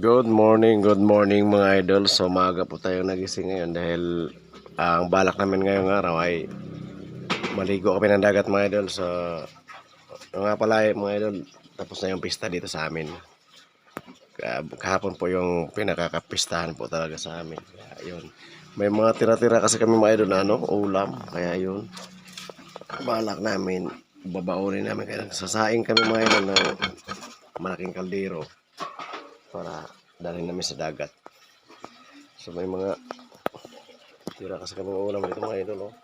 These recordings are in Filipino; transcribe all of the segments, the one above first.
Good morning, good morning mga idol. So maaga po tayo nagising ngayon dahil ang balak namin ngayong araw ay maligo kami ng dagat mga idol. So nga pala eh, mga idol, tapos na yung pista dito sa amin. Kah- Kahapon po yung pinakakapistahan po talaga sa amin. Kaya yun. May mga tira-tira kasi kami mga idol na ano, ulam. Kaya yun. Balak namin, babaunin namin. Kaya sasaing kami mga idol ng malaking kaldero para dalhin namin sa dagat. So may mga tira kasi kami ulam dito mga idol. Oh.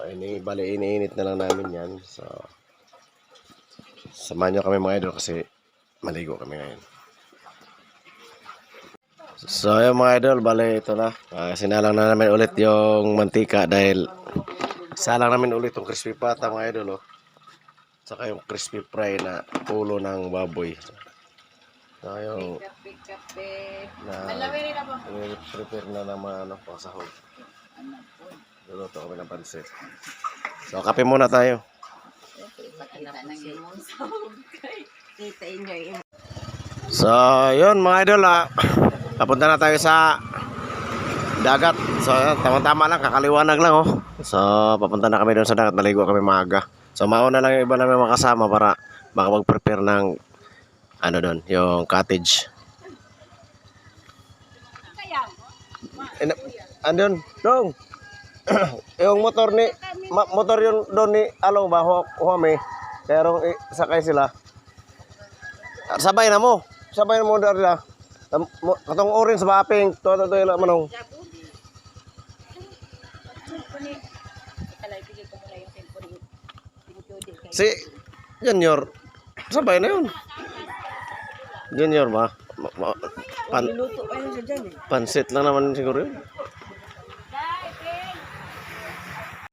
Oh, ini, bali, iniinit na lang namin yan. So, samahan nyo kami mga idol kasi maligo kami ngayon. So, ayun mga idol, bali ito na. Uh, sinalang na namin ulit yung mantika dahil salang namin ulit yung crispy pata mga idol. Oh. Saka yung crispy fry na ulo ng baboy. Kape-kape. na prepare na ng mga ano, pang sahog. Luluto kami ng pansit. So, kape muna tayo. So, yun mga idol ah. Papunta na tayo sa dagat. So, yun, tama-tama lang, kakaliwanag lang oh. So, papunta na kami doon sa dagat, maligo kami maaga. So, mauna lang yung iba namin mga kasama para makapag-prepare ng ano doon, yung cottage. Ano, andun, dong. yung motor ni, ma- motor yun doon ni, alo ba, Hu- Huame. Kaya rong eh, sakay sila. Sabay na mo. Sabay na mo dari la. Katong orange ba aping to to to ila manong. Si Junior. Sabay na yun. Junior ba? Ma- ma- pan, eh. pansit lang naman siguro yun.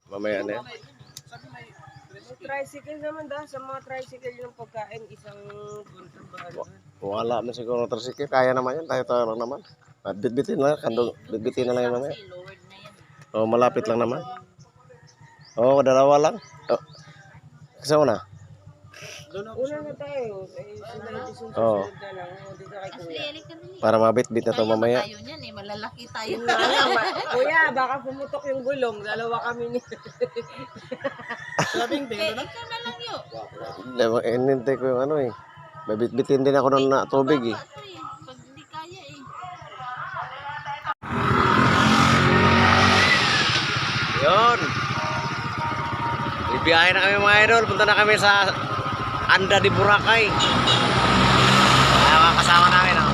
Mamaya na yan. Tricycle naman da sa mga tricycle yung pagkain isang Wala man siguro ng tricycle. Kaya naman yan. Tayo tayo lang naman. At bitbitin lang. Kando, bitbitin na lang yan mamaya. Oh, malapit lang naman. Oh, dalawa lang. Oh. Kasama na? Una na tayo. Eh, sila yung susunod Oo. na lang. O, dito kay kuya. Para mabitbit na to mamaya. tayo niyan eh, malalaki tayo. Lang, ma- kuya, baka pumutok yung gulong. Dalawa kami ni... Sabing din, ano? Ikaw na lang yun. Diba, Inintay ko yung ano eh. May bitbitin din ako ng na tubig eh. Ito eh, pag hindi kaya eh. Yun. Ibiyahe na kami mga idol. Punta na kami sa Anda di Boracay. Mga kasama namin. Oh.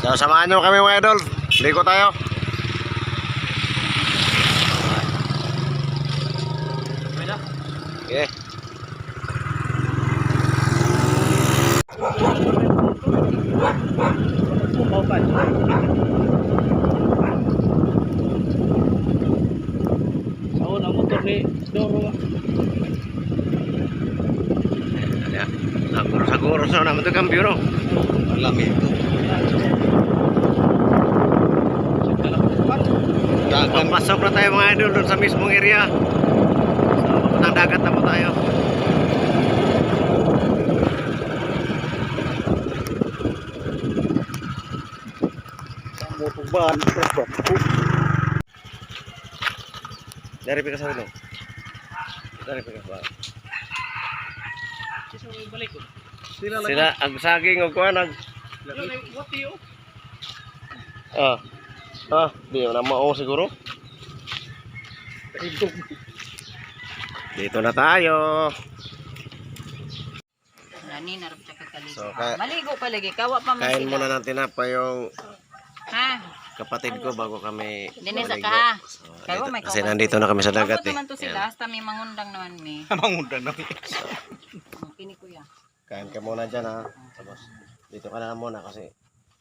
So, samahan nyo kami mga idol. Liko tayo. Okay. Sao ang motor ni Doro ah. Ya. Saguro sa naman to kambyo no. Lamig. Dagan pasok na tayo mga idol doon sa mismong area. So, papuntang dagat na po tayo. Motoban. Dari pa ka sa ulo. Dari pa ka sa balik ko. Sila. Sila ang saging og kuan ag Sila lang wati oh. ah. Ah, di na mao siguro. Dito na tayo. Nani, narap siya kakaligo. So, ka- Maligo palagi, kawa pa man Kain muna ng tinapay yung Ha? kapatid ko bago kami Dinis maligo. ka. So, Kayo, may kasi nandito na kami sa dagat eh. naman to sila, hasta may mangundang naman may. Mangundang na. Kini kuya. Kain ka muna dyan ha. Tapos dito ka na muna kasi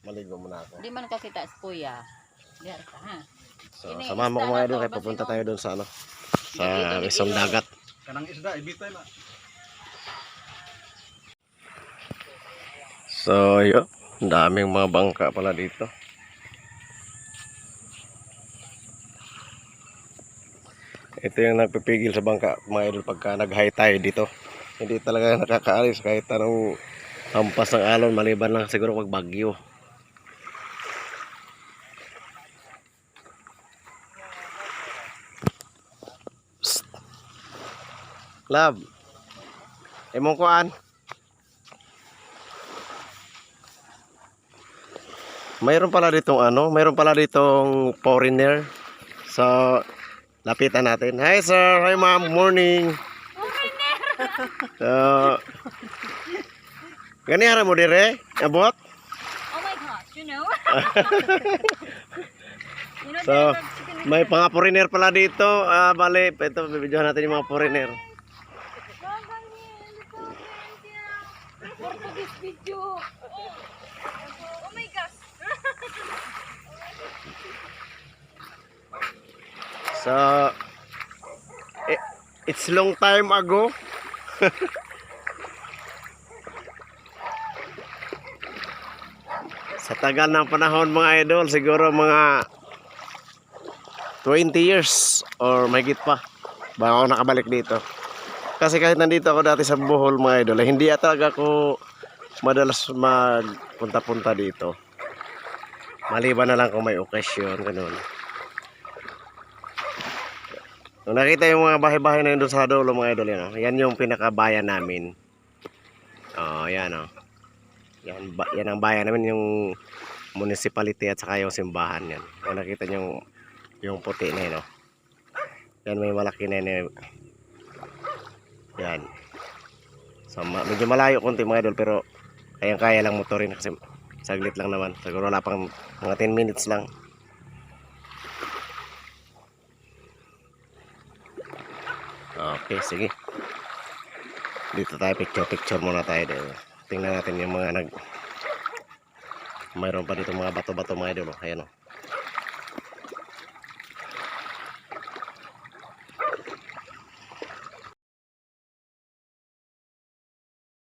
maligo muna ako. Di man kasi taas kuya. Diyan ka ha. So, Ini, samahan mo ko mga idol kaya papunta tayo doon sa ano. Sa isang dagat. Kanang isda ibitay na. So, yun. Ang daming mga bangka pala dito. Ito yung nagpipigil sa bangka mga idol pagka nag-high tide dito. Hindi talaga nakakaalis kahit anong hampas ng alon maliban lang siguro pag bagyo. Psst. Love. Imong kuan. Mayroon pala ditong ano, mayroon pala ditong foreigner. So, lapitan natin. Hi sir, hi ma'am, morning. So, ganihara mo dire? Abot? Oh my gosh, you know? you know, So, may mga foreigner pala dito. Ah, bale, ito, bibidyohan natin yung mga foreigner. Portuguese video. Oh my gosh. So, i- it's long time ago. Sa tagal ng panahon mga idol, siguro mga 20 years or mahigit pa bago ako nakabalik dito. Kasi kahit nandito ako dati sa Bohol mga idol, eh, hindi talaga ako madalas magpunta-punta dito. Maliban na lang kung may okasyon, ganun. Kung nakita yung mga bahay-bahay na yun doon sa dulo mga idol yan, oh. yan yung pinakabayan namin. Oh, yan oh. Yan, ba, yan ang bayan namin yung municipality at saka yung simbahan yan. Kung nakita nyo yung, yung puti na yun oh. Yan may malaki na yun. eh. Yan. So, medyo malayo konti mga idol pero kayang kaya lang motorin kasi saglit lang naman. Siguro wala pang mga 10 minutes lang. Okay, sige. Dito tayo picture picture muna tayo dito. Tingnan natin yung mga nag Mayroon pa dito mga bato-bato mga idol. Ayan oh.